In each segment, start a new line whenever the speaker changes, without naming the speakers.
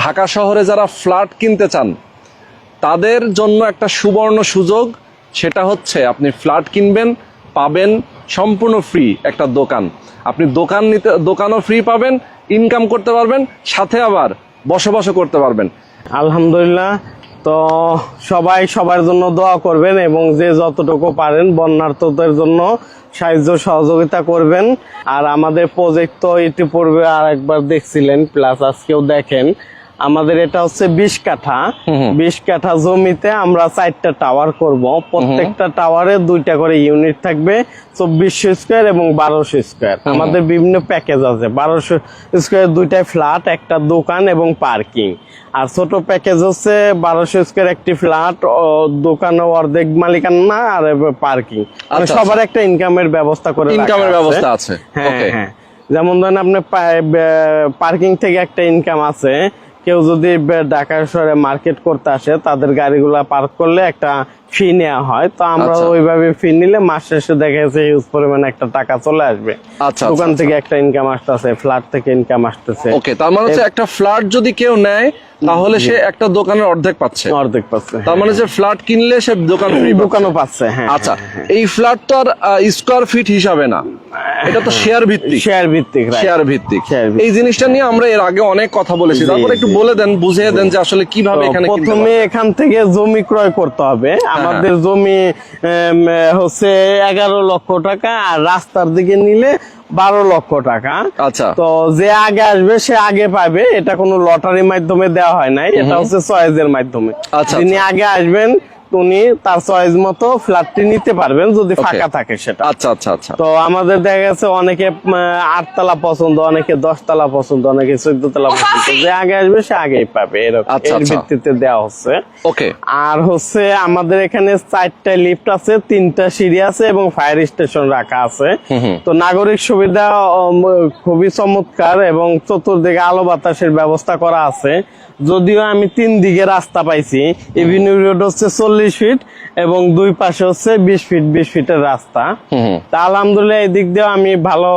ঢাকা শহরে যারা ফ্ল্যাট কিনতে চান, তাদের জন্য একটা সুবর্ণ সুযোগ, সেটা হচ্ছে আপনি ফ্ল্যাট কিনবেন, পাবেন সম্পূর্ণ ফ্রি একটা দোকান। আপনি দোকান নিতে, দোকানও ফ্রি পাবেন ইনকাম করতে পারবেন, সাথে আবার বসবাসও করতে পারবেন।
আলহামদুলিল্লাহ, তো সবাই সবার জন্য দোয়া করবেন এবং যে যতটুকু পারেন বন্যার্থদের জন্য সাহায্য সহযোগিতা করবেন। আর আমাদের প্রজেক্ট তো ইতিপূর্বে আর একবার দেখছিলেন প্লাস আজকেও দেখেন। আমাদের এটা হচ্ছে বিশ কাঠা। বিশ কাঠা জমিতে আমরা চারটা টাওয়ার করব। প্রত্যেকটা টাওয়ারে দুইটা করে ইউনিট থাকবে চব্বিশশো স্কোয়ার এবং বারোশো স্কোয়ার আমাদের বিভিন্ন প্যাকেজ আছে। বারোশো স্কোয়ার দুইটা ফ্ল্যাট একটা দোকান এবং পার্কিং আর ছোট প্যাকেজ হচ্ছে বারোশো স্কোয়ার একটি ফ্ল্যাট দোকান ও অর্ধেক মালিকানা আর পার্কিং
আচ্ছা,
সবার একটা ইনকামের ব্যবস্থা করে
ইনকামের ব্যবস্থা আছে।
হ্যাঁ হ্যাঁ। যেমন ধরেন আপনার পার্কিং থেকে একটা ইনকাম আছে। কেউ যদি ঢাকা শহরে মার্কেট করতে আসে তাদের গাড়িগুলা পার্ক করলে একটা ফি নেওয়া হয় তো আমরা
আচ্ছা।
ওইভাবে ফি নিলে মাস শেষে দেখা যাচ্ছে হিউজ পরিমাণে একটা টাকা চলে আসবে।
আচ্ছা,
দোকান
আচ্ছা,
থেকে একটা ইনকাম আসতেছে ফ্ল্যাট থেকে ইনকাম আসতেছে।
ওকে তার মানে হচ্ছে একটা ফ্ল্যাট যদি কেউ নেয় তাহলে সে একটা দোকানের অর্ধেক পাচ্ছে।
অর্ধেক পাচ্ছে
তার মানে যে ফ্ল্যাট কিনলে সে দোকান ফ্রি
দোকানও পাচ্ছে হ্যাঁ
আচ্ছা এই ফ্ল্যাট তো আর স্কোয়ার ফিট হিসাবে না। এটা তো শেয়ার ভিত্তিক।
শেয়ার ভিত্তিক
শেয়ার ভিত্তিক। এই জিনিসটা নিয়ে আমরা এর আগে অনেক কথা বলেছি। তারপর একটু বলে দেন বুঝিয়ে দেন যে আসলে কীভাবে এখানে
প্রথমে এখান থেকে জমি ক্রয় করতে হবে। আমাদের জমি হচ্ছে এগারো লক্ষ টাকা আর রাস্তার দিকে নিলে বারো লক্ষ টাকা।
আচ্ছা।
তো যে আগে আসবে সে আগে পাবে। এটা কোনো লটারির মাধ্যমে দেওয়া হয় নাই। এটা হচ্ছে চয়েসের মাধ্যমে।
আচ্ছা,
যিনি
আচ্ছা।
আগে আসবেন উনি তার চয়েস মতো ফ্ল্যাটটি নিতে পারবেন যদি ফাঁকা থাকে সেটা।
আচ্ছা আচ্ছা আচ্ছা।
তো আমাদের দেখা গেছে অনেকে আটতলা পছন্দ অনেকে দশতলা পছন্দ অনেকে চোদ্দ তলা পছন্দ। যে আগে আসবে সে আগেই পাবে এরকম।
আচ্ছা,
এর
আচ্ছা।
ভিত্তিতে দেওয়া হচ্ছে।
ওকে
আর হচ্ছে আমাদের এখানে চারটা লিফট আছে তিনটা সিঁড়ি আছে এবং ফায়ার স্টেশন রাখা আছে। তো নাগরিক সুবিধা খুবই চমৎকার এবং চতুর্দিকে আলো বাতাসের ব্যবস্থা করা আছে। যদিও আমি তিন দিকে রাস্তা পাইছি। এভিনিউ রোড হচ্ছে চল্লিশ ফিট এবং দুই পাশে হচ্ছে বিশ ফিট বিশ ফিটের রাস্তা। তা আলহামদুলিল্লাহ এই দিক দিয়েও আমি ভালো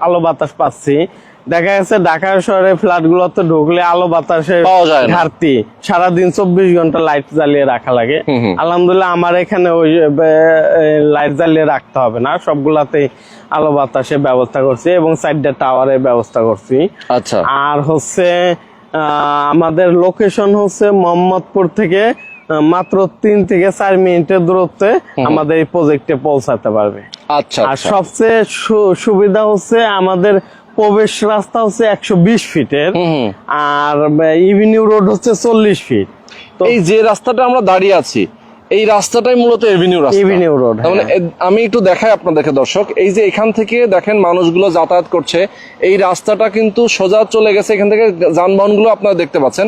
আলো বাতাস পাচ্ছি। দেখা যাচ্ছে ঢাকা শহরে ফ্ল্যাট গুলোতে ঢুকলে আলো বাতাসের। ঘাটতি। সারাদিন চব্বিশ ঘণ্টা লাইট জ্বালিয়ে রাখা লাগে।
হুম হুম।
আলহামদুলিল্লাহ আমার এখানে ওই লাইট জ্বালিয়ে রাখতে হবে না। সবগুলাতেই আলো বাতাসের ব্যবস্থা করছি এবং সাইডটা টাওয়ারের ব্যবস্থা করছি।
আচ্ছা।
আর হচ্ছে আহ, আমাদের লোকেশন হচ্ছে মোহাম্মদপুর থেকে মাত্র তিন থেকে চার মিনিটের দূরত্বে আমাদের এই প্রজেক্টে পৌঁছাতে পারবে।
আচ্ছা
আর
আচ্ছা।
সবচেয়ে সুবিধা হচ্ছে আমাদের প্রবেশ রাস্তা হচ্ছে একশো বিশ ফিটের আর ইভিনিউ রোড হচ্ছে চল্লিশ ফিট।
এই যে রাস্তাটা আমরা দাঁড়িয়ে আছি এই রাস্তাটাই মূলত এভিনিউ রাস্তা।
এভিনিউ
রোড মানে
হ্যাঁ।
আমি একটু দেখাই আপনাদেরকে দর্শক। এই যে এখান থেকে দেখেন মানুষগুলো যাতায়াত করছে। এই রাস্তাটা কিন্তু সোজা চলে গেছে। এখান থেকে যানবাহনগুলো আপনারা দেখতে পাচ্ছেন।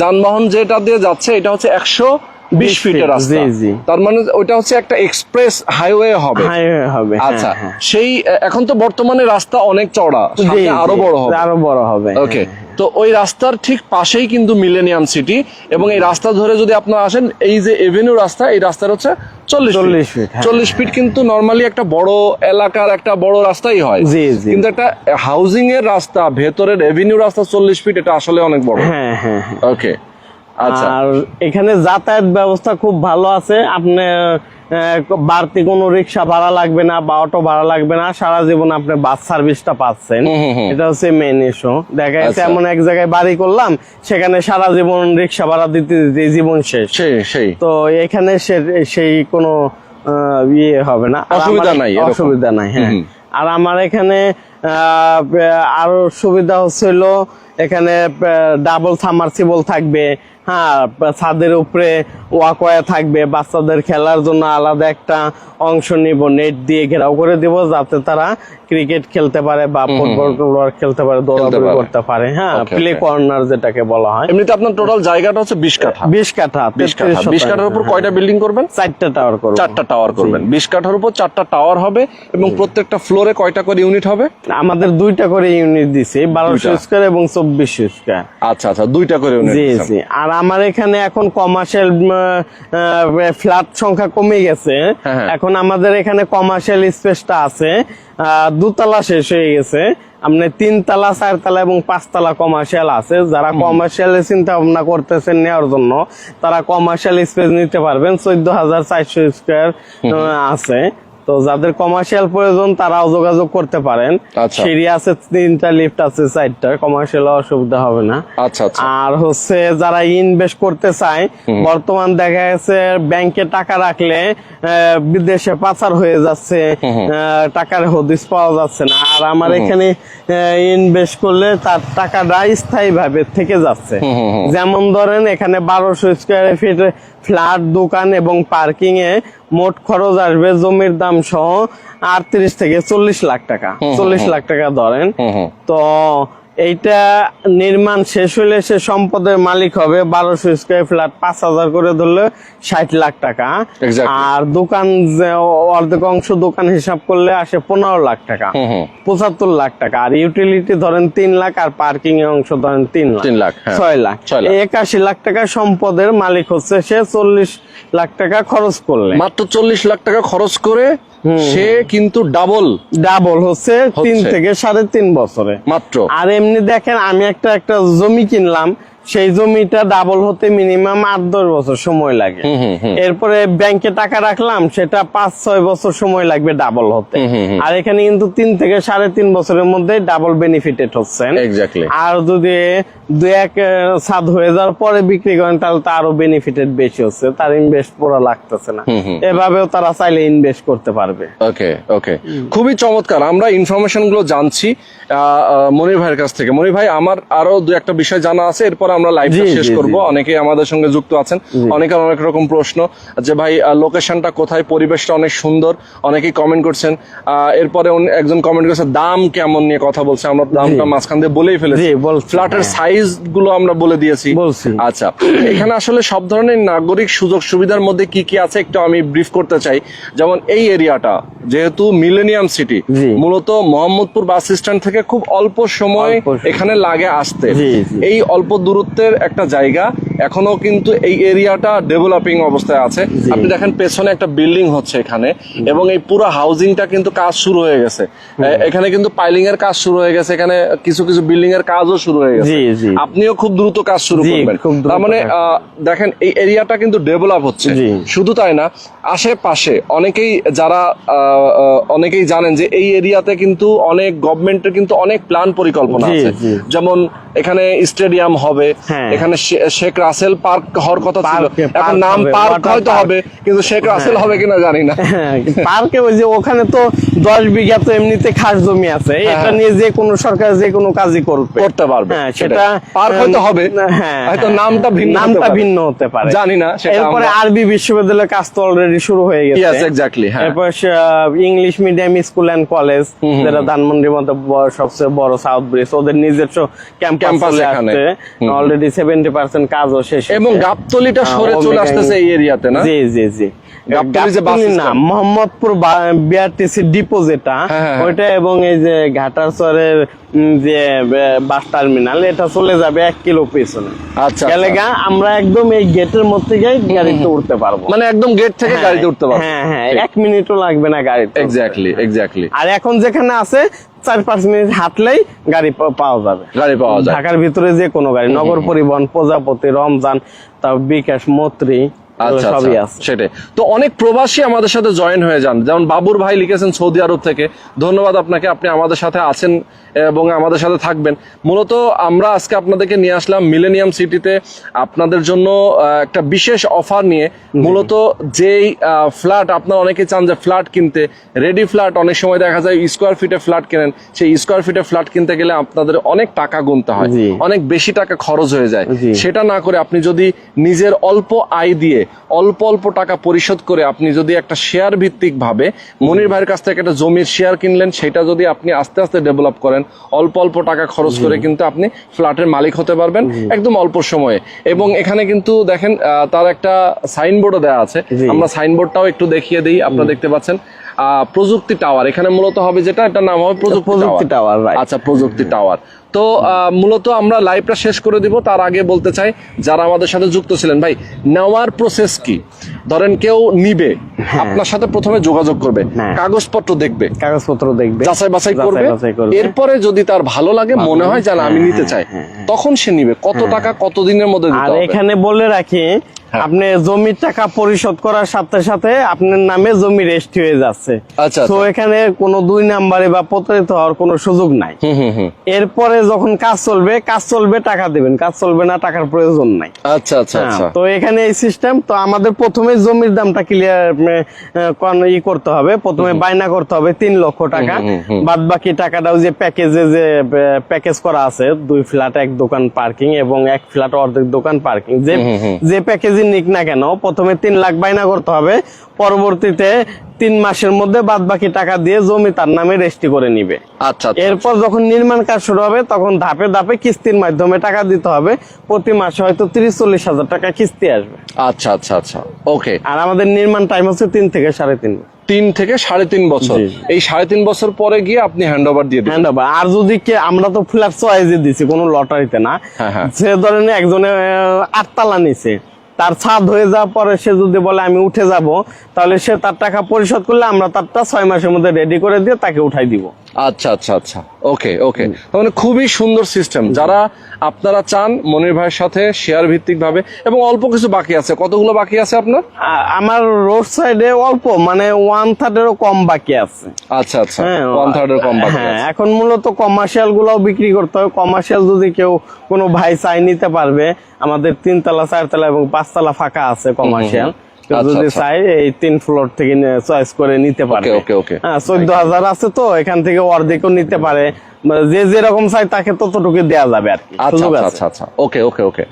যানবাহন যেটা দিয়ে যাচ্ছে এটা হচ্ছে একশো বিশ
20
ফিটের রাস্তা। তার মানে ওইটা হচ্ছে একটা এক্সপ্রেস হাইওয়ে হবে
হাইওয়ে হবে হ্যাঁ,
আচ্ছা
হ্যাঁ।
সেই এখন তো বর্তমানে রাস্তা অনেক চওড়া সামনে
আরও
বড় হবে
আরও বড় হবে
ওকে
হ্যাঁ।
তো ওই রাস্তার ঠিক পাশেই কিন্তু মিলেনিয়াম সিটি এবং এই রাস্তা ধরে যদি আপনারা আসেন এই যে এভিনিউ রাস্তা এই রাস্তার হচ্ছে চল্লিশ
40 feet, হ্যাঁ,
চল্লিশ ফিট কিন্তু নর্মালি একটা বড় এলাকার একটা বড় রাস্তাই হয়। কিন্তু একটা হাউজিং এর রাস্তা ভেতরের এভিনিউ রাস্তা চল্লিশ ফিট এটা আসলে অনেক বড়
হ্যাঁ হ্যাঁ হ্যাঁ।
ওকে
আর এখানে যাতায়াত ব্যবস্থা খুব ভালো আছে। আপনি বাড়তি কোনো রিক্সা ভাড়া লাগবে না বা অটো ভাড়া লাগবে না। সারা জীবন আপনি বাস সার্ভিসটা পাচ্ছেন। এটা হচ্ছে মেন ইস্যু দেখা যাচ্ছে
আচ্ছা।
এমন এক জায়গায় বাড়ি করলাম সেখানে সারা জীবন রিক্সা ভাড়া দিতে দিতে জীবন শেষ। তো এখানে সে- সেই কোনো ইয়ে হবে না।
অসুবিধা নাই
অসুবিধা নাই হ্যাঁ। আর আমার এখানে আহ, আরও সুবিধা হচ্ছিল এখানে ডাবল সামারসিবল থাকবে হ্যাঁ ছাদের উপরে ওয়াকওয়ে থাকবে বাচ্চাদের খেলার জন্য আলাদা একটা অংশ নিব নেট দিয়ে ঘেরাও করে দিব যাতে তারা ক্রিকেট খেলতে পারে বা ফুটবল খেলতে পারে দৌড়াদৌড়ি করতে পারে হ্যাঁ প্লে কর্নার যেটাকে বলা হয়।
এমনিতে আপনার টোটাল জায়গাটা হচ্ছে বিশ কাঠা।
বিশ কাঠা
বিশ কাঠা।
33
কাঠার উপর কয়টা বিল্ডিং করবেন।
চারটা টাওয়ার করব।
চারটা টাওয়ার করবেন। বিশ কাঠার উপর চারটা টাওয়ার হবে এবং প্রত্যেকটা ফ্লোরে কয়টা করে ইউনিট হবে?
আমাদের দুইটা করে ইউনিট দিছে বারোশো
দুইটা।
স্কোয়ার এবং চব্বিশশো স্কোয়ার
আচ্ছা আচ্ছা দুইটা করে unit
জি জি। আর আমার এখানে এখন কমার্শিয়াল ফ্ল্যাট সংখ্যা কমে গেছে।
হ্যাঁ, হ্যাঁ।
এখন আমাদের এখানে কমার্শিয়াল স্পেসটা আছে। দুতলা শেষ হয়ে গেছে। আপনি তিনতলা চারতলা এবং পাঁচতলা কমার্শিয়াল আছে। যারা কমার্শিয়ালের চিন্তা ভাবনা করতেছেন নেওয়ার জন্য তারা কমার্শিয়াল স্পেস নিতে পারবেন। চোদ্দ হাজার চারশো স্কোয়ার আছে। তো যাদের কমার্শিয়াল প্রয়োজন তারাও যোগাযোগ করতে পারেন।
আচ্ছা।
সিঁড়ি আছে তিনটা লিফট আছে চারটা। কমার্শিয়াল অসুবিধা হবে না।
আচ্ছা আচ্ছা।
আর হচ্ছে যারা ইনভেস্ট করতে চায় বর্তমান দেখা গেছে ব্যাংকে টাকা রাখলে বিদেশে পাচার হয়ে যাচ্ছে টাকার হদিস পাওয়া যাচ্ছে না। আর আমার এখানে ইনভেস্ট করলে তার টাকাটা স্থায়ী ভাবে থেকে যাচ্ছে। যেমন ধরেন এখানে বারোশো স্কোয়ার ফিট ফ্ল্যাট দোকান এবং পার্কিং এ মোট খরচ আসবে জমির দাম সহ আটত্রিশ থেকে চল্লিশ লাখ টাকা। চল্লিশ লাখ টাকা ধরেন। তো এইটা নির্মাণ শেষ হলে সে সম্পদের মালিক হবে বারোশো স্কোয়ার ফ্ল্যাট পাঁচ হাজার করে ধরলে ষাট লাখ টাকা। আর দোকান অর্ধেক অংশ দোকান হিসাব করলে আসে পনেরো লাখ টাকা। পঁচাত্তর লাখ টাকা। আর ইউটিলিটি ধরেন তিন লাখ আর পার্কিং এর অংশ ধরেন তিন লাখ।
তিন হ্যাঁ।
লাখ।
ছয় লাখ।
একাশি লাখ টাকা সম্পদের মালিক হচ্ছে সে চল্লিশ লাখ টাকা খরচ করলে।
মাত্র চল্লিশ লাখ টাকা খরচ করে সে কিন্তু ডাবল
ডাবল হচ্ছে তিন থেকে সাড়ে তিন বছরে।
মাত্র।
আর এমনি দেখেন আমি একটা একটা জমি কিনলাম সেই জমিটা ডাবল হতে মিনিমাম আট দশ বছর সময় লাগে। এরপরে ব্যাংকে টাকা রাখলাম সেটা পাঁচ ছয় বছর সময় লাগবে ডাবল হতে। আর এখানে কিন্তু তিন থেকে সাড়ে তিন বছরের মধ্যে ডাবল বেনিফিটেড হচ্ছেন আর যদি দু এক ছাদ হয়ে যাওয়ার পরে বিক্রি করেন তাহলে তো আরও বেনিফিটেড বেশি হচ্ছে। তার ইনভেস্ট পুরো লাগতেছে না। এভাবেও তারা চাইলে ইনভেস্ট করতে পারবে।
ওকে ওকে খুবই চমৎকার। আমরা ইনফরমেশনগুলো জানছি মনির ভাইয়ের কাছ থেকে। মনির ভাই আমার আরও দু একটা বিষয় জানা আছে এরপর আমরা লাইভটা শেষ করব। অনেকে আমাদের সঙ্গে যুক্ত আছেন। অনেকের অনেক রকম প্রশ্ন যে ভাই লোকেশনটা কোথায়? পরিবেশটা অনেক সুন্দর। অনেকেই কমেন্ট করছেন। এরপরে একজন কমেন্ট করছে দাম কেমন? নিয়ে কথা বলছে। আমরা দামটা মাঝখান দিয়ে বলেই ফেলেছি। ফ্ল্যাটের
হ্যাঁ।
সাইজগুলো আমরা বলে দিয়েছি। আচ্ছা এখানে আসলে সব ধরনের নাগরিক সুযোগ সুবিধার মধ্যে কি কি আছে একটু আমি ব্রিফ করতে চাই। যেমন এই এরিয়াটা যেহেতু মিলেনিয়াম সিটি মূলত মোহাম্মদপুর বাস স্ট্যান্ড থেকে খুব অল্প সময় এখানে লাগে আসতে। এই অল্প দূরত্বের একটা জায়গা এখনও কিন্তু এই এরিয়াটা ডেভেলপিং অবস্থায় আছে। আপনি দেখেন পেছনে একটা বিল্ডিং হচ্ছে এখানে এবং এই পুরো হাউজিংটা কিন্তু কাজ শুরু হয়ে গেছে। এখানে কিন্তু পাইলিং এর কাজ শুরু হয়ে গেছে এখানে কিছু কিছু বিল্ডিং এর কাজও শুরু হয়ে গেছে। আপনিও খুব দ্রুত কাজ শুরু করবেন। তার মানে দেখেন এই এরিয়াটা কিন্তু ডেভেলপ হচ্ছে। শুধু তাই না আশেপাশে অনেকেই যারা অনেকেই জানেন যে এই এরিয়াতে কিন্তু অনেক গভর্নমেন্টের কিন্তু অনেক প্ল্যান পরিকল্পনা আছে। যেমন এখানে স্টেডিয়াম হবে
হ্যাঁ।
এখানে শেখ রাসেল পার্ক হওয়ার কথা ছিল। এখন নাম পার্ক হয়তো হবে কিন্তু শেখ রাসেল হবে কিনা জানি না।
হ্যাঁ, পার্কে ওই যে ওখানে তো দশ বিঘা তো এমনিতে খাস জমি আছে এটা
হ্যাঁ।
নিয়ে যে কোনো সরকার যে কোনো কাজই করবে।
করতে পারবে
হ্যাঁ সেটা
পার্ক হয়তো হবে
হ্যাঁ
হয়তো
হ্যাঁ,
নামটা ভিন্ন
নামটা ভিন্ন হতে পারে।
জানি না,
এরপরে আরবি বিশ্ববিদ্যালয়ের কাজ তো অলরেডি শুরু হয়ে গেছে।
Yes, exactly, হ্যাঁ।
এরপর English medium school and college যেটা ধানমন্ডির মধ্যে বড়- সবচেয়ে বড় সাউথ ব্রিজ ওদের নিজস্ব ক্যাম্পাস। আসছে। অলরেডি সেভেন্টি পার্সেন্ট কাজও শেষ
এবং গাবতলিটা সরে
হ্যাঁ,
চলে আসতেছে এই এরিয়াতে না?
জি জি জি।
গাবতলী যে বাস
গাবতলী না মোহাম্মদপুর বিআরটিসি ডিপো যেটা
হ্যাঁ, হ্যাঁ।
ওইটা এবং এই যে ঘাটারচরের যে বাস টার্মিনাল এটা চলে যাবে এক কিলো পেছনে।
আচ্ছা,
গেলে
আচ্ছা।
আমরা একদম এই গেটের মধ্যে গিয়ে গাড়িতে উঠতে পারব।
মানে একদম গেট থেকে গাড়িতে উঠতে পারবে।
হ্যাঁ হ্যাঁ এক মিনিটও লাগবে না গাড়িতে
এক্স্যাক্টলি এক্স্যাক্টলি
আর এখন যেখানে আছে চার পাঁচ মিনিট হাঁটলেই গাড়ি পাওয়া যাবে।
গাড়ি পাওয়া যায়।
ঢাকার ভিতরে যে কোনো গাড়ি নগর পরিবহন প্রজাপতি রমজান তা বিকাশ মত্রী
আচ্ছা
সবই
আচ্ছা
আছে।
সেটাই। তো অনেক প্রবাসী আমাদের সাথে জয়েন হয়ে যান। যেমন বাবুর ভাই লিখেছেন সৌদি আরব থেকে। ধন্যবাদ আপনাকে আপনি আমাদের সাথে আছেন এবং আমাদের সাথে থাকবেন। মূলত আমরা আজকে আপনাদেরকে নিয়ে আসলাম মিলেনিয়াম সিটিতে আপনাদের জন্য একটা বিশেষ অফার নিয়ে। মূলত যেই ফ্ল্যাট আপনারা অনেকে চান যে ফ্ল্যাট কিনতে। রেডি ফ্ল্যাট অনেক সময় দেখা যায় স্কোয়ার ফিটে ফ্ল্যাট কেনেন। সেই স্কোয়ার ফিটে ফ্ল্যাট কিনতে গেলে আপনাদের অনেক টাকা গুনতে হয়। অনেক বেশি টাকা খরচ হয়ে যায়। সেটা না করে আপনি যদি নিজের অল্প আয় দিয়ে অল্প অল্প টাকা পরিশোধ করে আপনি যদি একটা শেয়ার ভিত্তিক ভাবে মনির ভাইয়ের কাছ থেকে একটা জমির শেয়ার কিনলেন সেটা যদি আপনি আস্তে আস্তে ডেভেলপ করেন অল্প অল্প টাকা খরচ করে কিন্তু আপনি ফ্ল্যাটের মালিক হতে পারবেন একদম অল্প সময়ে। এবং এখানে কিন্তু দেখেন আহ, তার একটা সাইনবোর্ডও দেওয়া আছে। আমরা সাইনবোর্ডটাও একটু দেখিয়ে দিই আপনারা দেখতে পাচ্ছেন। আহ, প্রযুক্তি টাওয়ার এখানে মূলত হবে যেটা এটার নাম হবে প্রযুক্তি
টাওয়ার
আচ্ছা প্রযুক্তি টাওয়ার তো মূলত আমরা লাইভটা শেষ করে দিব। তার আগে বলতে চাই যারা আমাদের সাথে যুক্ত ছিলেন ভাই নেওয়ার প্রসেস কি? ধরেন কেউ নিবে আপনার সাথে প্রথমে যোগাযোগ করবে
হ্যাঁ।
কাগজপত্র দেখবে
কাগজপত্র দেখবে
যাচাই বাছাই করবে এরপরে যদি তার ভালো লাগে মনে হয় যে আমি নিতে চাই তখন সে নিবে। কত টাকা কত দিনের মধ্যে দিতে হবে?
এখানে বলে রাখি
হ্যাঁ।
আপনি জমির টাকা পরিশোধ করার সাথে সাথে আপনার নামে জমি রেজিস্ট্রি হয়ে যাচ্ছে।
আচ্ছা,
তো
আচ্ছা।
এখানে কোনো দুই নাম্বারে বা প্রতারিত হওয়ার কোনো সুযোগ নাই। এরপরে যখন কাজ চলবে কাজ চলবে টাকা দেবেন। কাজ চলবে না টাকার প্রয়োজন নাই।
আচ্ছা আচ্ছা
হ্যাঁ,
আচ্ছা।
তো এখানে এই সিস্টেম তো আমাদের প্রথমে জমির দামটা ক্লিয়ার ই করতে হবে। প্রথমে বায়না করতে হবে তিন লক্ষ টাকা। বাদ বাকি টাকাটাও যে প্যাকেজে যে প্যাকেজ করা আছে দুই ফ্ল্যাট এক দোকান পার্কিং এবং এক ফ্ল্যাট অর্ধেক দোকান পার্কিং যে যে প্যাকেজই নিক না কেন? প্রথমে তিন লাখ বায়না করতে হবে পরবর্তীতে তিন মাসের মধ্যে বাদ বাকি টাকা দিয়ে জমি তার নামে রেজিস্ট্রি করে নিবে।
আচ্ছা আচ্ছা
এরপর যখন নির্মাণ কাজ শুরু হবে তখন ধাপে ধাপে কিস্তির মাধ্যমে টাকা দিতে হবে। প্রতি মাসে হয়তো তিরিশ চল্লিশ হাজার টাকা কিস্তি আসবে।
আচ্ছা আচ্ছা আচ্ছা ওকে।
আর আমাদের নির্মাণ টাইম হচ্ছে তিন থেকে সাড়ে তিন
তিন থেকে সাড়ে তিন বছর। এই সাড়ে তিন বছর পরে গিয়ে আপনি হ্যান্ড ওভার দিয়ে
হ্যান্ড ওভার আর যদি কে আমরা তো ফ্ল্যাট চয়েসে দিছি কোনো লটারিতে না।
হ্যাঁ, হ্যাঁ।
সে ধরেন একজনে আটতলা নিছে তার ছাদ হয়ে যাওয়ার পরে সে যদি বলে, আমি উঠে যাব, তাহলে সে তার টাকা পরিশোধ করলে আমরা তারটা ছয় মাসের মধ্যে রেডি করে দিয়ে তাকে উঠাই দিব।
আচ্ছা আচ্ছা আচ্ছা। ওকে ওকে মানে খুবই সুন্দর সিস্টেম যারা আপনারা চান মনির ভাইয়ের সাথে শেয়ার ভিত্তিক ভাবে এবং অল্প কিছু বাকি আছে। কতগুলো বাকি আছে আপনার?
আমার রোড সাইডে অল্প মানে ওয়ান থার্ডেরও কম বাকি আছে।
আচ্ছা আচ্ছা। ওয়ান থার্ডের কম বাকি
হ্যাঁ এখন মূলত কমার্শিয়াল গুলাও বিক্রি করতে হবে কমার্শিয়াল যদি কেউ কোনো ভাই চাই নিতে পারবে আমাদের তিনতলা চারতলা এবং পাঁচতলা ফাঁকা আছে কমার্শিয়াল যদি
আচ্ছা।
চাই এই তিন ফ্লোর থেকে চয়েস করে নিতে পারে
ওকে, ওকে।
হ্যাঁ চোদ্দ হাজার আছে তো এখান থেকে অর্ধেকও নিতে পারে যে যেরকম চাই তাকে ততটুকু দেওয়া যাবে আর কি।
আচ্ছা আচ্ছা আচ্ছা আচ্ছা। ওকে ওকে ওকে।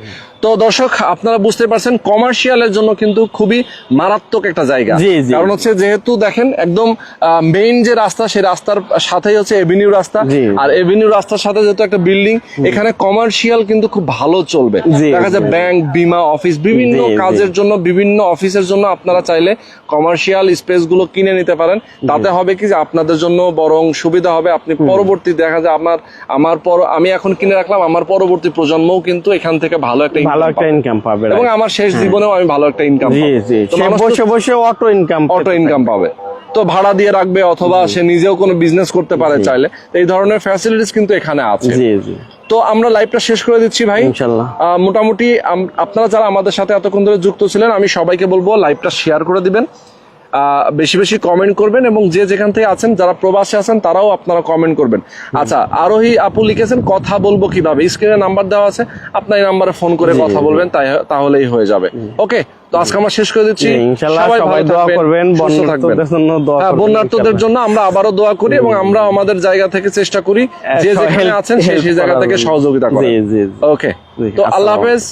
তো দর্শক আপনারা বুঝতে পারছেন কমার্শিয়ালের জন্য কিন্তু খুবই মারাত্মক একটা জায়গা। কারণ হচ্ছে যেহেতু দেখেন একদম মেইন যে রাস্তা সেই রাস্তার সাথেই হচ্ছে এভিনিউ রাস্তা। আর এভিনিউ রাস্তার সাথে যেহেতু একটা বিল্ডিং এখানে কমার্শিয়াল কিন্তু খুব ভালো চলবে। দেখা যায় ব্যাংক বিমা অফিস বিভিন্ন। কাজের জন্য বিভিন্ন অফিসের জন্য আপনারা চাইলে কমার্শিয়াল স্পেসগুলো কিনে নিতে পারেন। তাতে হবে কি যে আপনাদের জন্য বরং সুবিধা হবে। আপনি পরবর্তী দেখা যায় আমার আমার পর আমি এখন কিনে রাখলাম আমার পরবর্তী প্রজন্মও কিন্তু এখান থেকে ভালো একটা
ভালো একটা ইনকাম পাবে
এবং আমার শেষ জীবনেও আমি ভালো একটা ইনকাম
জি জি। বসে বসে অটো ইনকাম
অটো ইনকাম পাবে। তো ভাড়া দিয়ে রাখবে অথবা সে নিজেও কোনো বিজনেস করতে পারে চাইলে। এই ধরনের ফ্যাসিলিটিস কিন্তু এখানে আছে।
জি জি।
তো আমরা লাইভটা শেষ করে দিচ্ছি ভাই।
ইনশাল্লাহ।
আহ, মোটামুটি আপনারা যারা আমাদের সাথে এতক্ষণ ধরে যুক্ত ছিলেন আমি সবাইকে বলব লাইভটা শেয়ার করে দিবেন। বেশি বেশি কমেন্ট করবেন এবং যে যেখান থেকে আছেন যারা প্রবাসে আছেন তারাও আপনারা কমেন্ট করবেন। আচ্ছা আরোহী আপু লিখেছেন কথা বলব কীভাবে? স্ক্রিনে নাম্বার দেওয়া আছে আপনার এই নাম্বারে ফোন করে কথা বলবেন তাই তাহলেই হয়ে যাবে। ওকে তো আজকে আমরা শেষ করে দিচ্ছি। ভালো থাকবেন।
বন্যার্থদের জন্য দোয়া
হ্যাঁ, বন্যার্থদের জন্য আমরা আবারও দোয়া করি এবং আমরা আমাদের জায়গা থেকে চেষ্টা করি যে যেখানে আছেন সেই সেই জায়গা থেকে সহযোগিতা
জি।
ওকে তো আল্লাহ হাফেজ।